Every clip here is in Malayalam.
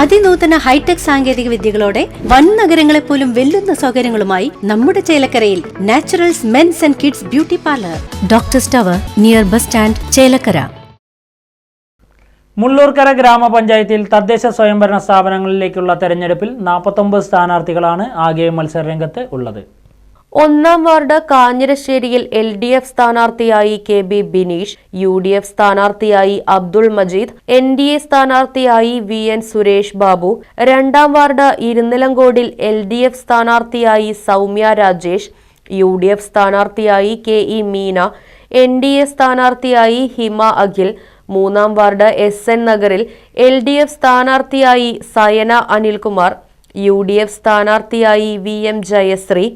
അതിനൂതന ഹൈടെക് സാങ്കേതിക വിദ്യകളോടെ വൻ നഗരങ്ങളെ പോലും വെല്ലുന്ന സൗകര്യങ്ങളുമായി നമ്മുടെ ചേലക്കരയിൽ Naturals men's and kids beauty parlour. Doctor tower near bus stand Chelakkara. Mullurkara ഗ്രാമപഞ്ചായത്തിൽ തദ്ദേശ സ്വയംഭരണ സ്ഥാപനങ്ങളിലേക്കുള്ള തെരഞ്ഞെടുപ്പിൽ നാൽപ്പത്തൊമ്പത് സ്ഥാനാർത്ഥികളാണ് ആകെ മത്സരരംഗത്ത് ഉള്ളത്. ഒന്നാം വാർഡ് കാഞ്ഞിരശ്ശേരിയിൽ എൽ ഡി എഫ് സ്ഥാനാർത്ഥിയായി K B Bineesh U D F സ്ഥാനാർത്ഥിയായി Abdul Majeed N D A സ്ഥാനാർത്ഥിയായി വി എൻ സുരേഷ് ബാബു രണ്ടാം വാർഡ് ഇരുന്നിലങ്കോടിൽ എൽ ഡി എഫ് സ്ഥാനാർത്ഥിയായി Soumya Rajesh U D F സ്ഥാനാർത്ഥിയായി K E Meena N D A സ്ഥാനാർത്ഥിയായി ഹിമ അഖിൽ മൂന്നാം വാർഡ് എസ് എൻ നഗറിൽ എൽ ഡി എഫ് സ്ഥാനാർത്ഥിയായി Sayana Anilkumar U D F സ്ഥാനാർത്ഥിയായി V M Jayashree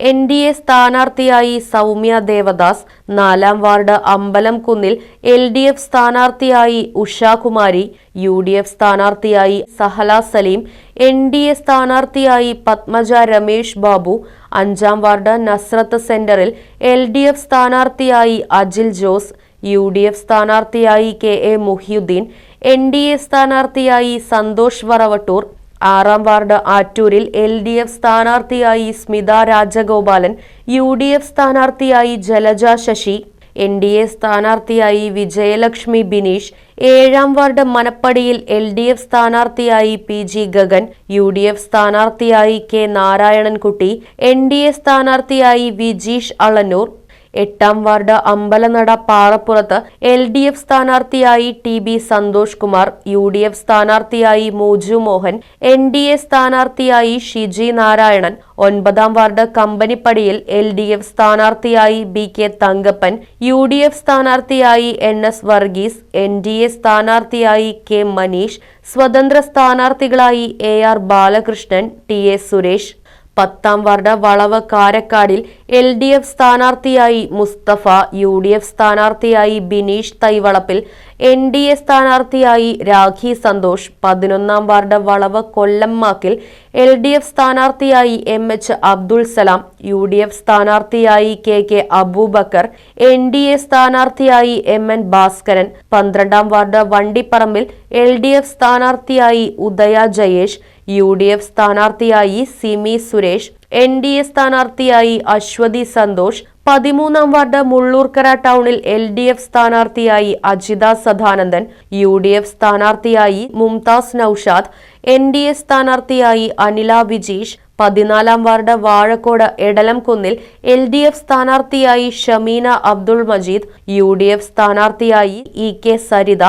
N D A സ്ഥാനാർത്ഥിയായി സൗമ്യ ദേവദാസ് നാലാം വാർഡ് അമ്പലം കുന്നിൽ എൽ ഡി എഫ് സ്ഥാനാർത്ഥിയായി ഉഷാകുമാരി യു ഡി എഫ് സ്ഥാനാർത്ഥിയായി Sahala Saleem N D A സ്ഥാനാർത്ഥിയായി പത്മജ രമേഷ് ബാബു അഞ്ചാം വാർഡ് നസ്രത്ത് സെന്ററിൽ എൽ ഡി എഫ് സ്ഥാനാർത്ഥിയായി Ajil Jose U D F സ്ഥാനാർത്ഥിയായി K A Muhiyuddin N D A സ്ഥാനാർത്ഥിയായി സന്തോഷ് വറവട്ടൂർ ആറാം വാർഡ് ആറ്റൂരിൽ എൽ ഡി എഫ് സ്ഥാനാർത്ഥിയായി Smitha Rajagopalan U D F സ്ഥാനാർത്ഥിയായി Jalaja Sasi N D A സ്ഥാനാർത്ഥിയായി വിജയലക്ഷ്മി ബിനീഷ് ഏഴാം വാർഡ് മനപ്പടിയിൽ എൽ ഡി എഫ് സ്ഥാനാർത്ഥിയായി P G Gagan U D F സ്ഥാനാർത്ഥിയായി K Narayanankutty N D A സ്ഥാനാർത്ഥിയായി വിജീഷ് അളന്നൂർ എട്ടാം വാർഡ് അമ്പലനട പാറപ്പുറത്ത് എൽ ഡി എഫ് സ്ഥാനാർത്ഥിയായി T B Santhosh Kumar U D F സ്ഥാനാർത്ഥിയായി Moju Mohan N D A സ്ഥാനാർത്ഥിയായി ഷിജി നാരായണൻ ഒൻപതാം വാർഡ് കമ്പനിപ്പടിയിൽ എൽ ഡി എഫ് സ്ഥാനാർത്ഥിയായി B K Thankappan U D F സ്ഥാനാർത്ഥിയായി N S Varghese N D A സ്ഥാനാർത്ഥിയായി കെ മനീഷ് സ്വതന്ത്ര സ്ഥാനാർത്ഥികളായി A R Balakrishnan T A Suresh പത്താം വാർഡ് വളവ് കാരക്കാടിൽ എൽ ഡി എഫ് സ്ഥാനാർത്ഥിയായി മുസ്തഫ യു ഡി എഫ് സ്ഥാനാർത്ഥിയായി Bineesh Thaivalappil N D A സ്ഥാനാർത്ഥിയായി രാഖി സന്തോഷ് പതിനൊന്നാം വാർഡ് വളവ് കൊല്ലംമാക്കിൽ എൽ ഡി എഫ് സ്ഥാനാർത്ഥിയായി M H Abdul Salam U D F സ്ഥാനാർത്ഥിയായി K K Abubakar N D A സ്ഥാനാർത്ഥിയായി എം എൻ ഭാസ്കരൻ പന്ത്രണ്ടാം വാർഡ് വണ്ടിപ്പറമ്പിൽ എൽ ഡി എഫ് സ്ഥാനാർത്ഥിയായി Udaya Jayesh U D F സ്ഥാനാർത്ഥിയായി Simi Suresh N D A സ്ഥാനാർത്ഥിയായി അശ്വതി സന്തോഷ് പതിമൂന്നാം വാർഡ് മുള്ളൂർക്കര ടൗണിൽ എൽ ഡി എഫ് സ്ഥാനാർത്ഥിയായി Ajitha Sadanandan U D F സ്ഥാനാർത്ഥിയായി Mumtaz Noushad N D A സ്ഥാനാർത്ഥിയായി അനില വിജീഷ് പതിനാലാം വാർഡ് വാഴക്കോട് എടലംകുന്നിൽ എൽ ഡി എഫ് സ്ഥാനാർത്ഥിയായി Shameena Abdul Majeed U D F സ്ഥാനാർത്ഥിയായി E K Saritha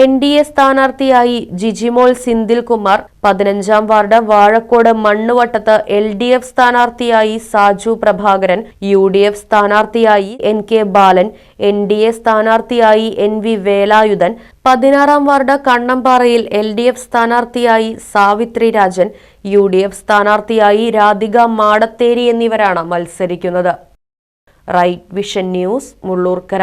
N D A സ്ഥാനാർത്ഥിയായി ജിജിമോൾ സിന്ദിൽകുമാർ പതിനഞ്ചാം വാർഡ് വാഴക്കോട് മണ്ണുവട്ടത്ത് എൽ ഡി എഫ് സ്ഥാനാർത്ഥിയായി Saju Prabhakaran. U D F സ്ഥാനാർത്ഥിയായി N K Balan. N D A സ്ഥാനാർത്ഥിയായി എൻ വി വേലായുധൻ. പതിനാറാം വാർഡ് കണ്ണമ്പാറയിൽ എൽ ഡി എഫ് സ്ഥാനാർത്ഥിയായി Savithri Rajan. U D F സ്ഥാനാർത്ഥിയായി രാധിക മാടത്തേരി എന്നിവരാണ് മത്സരിക്കുന്നത്. Right Vision News Mullurkara.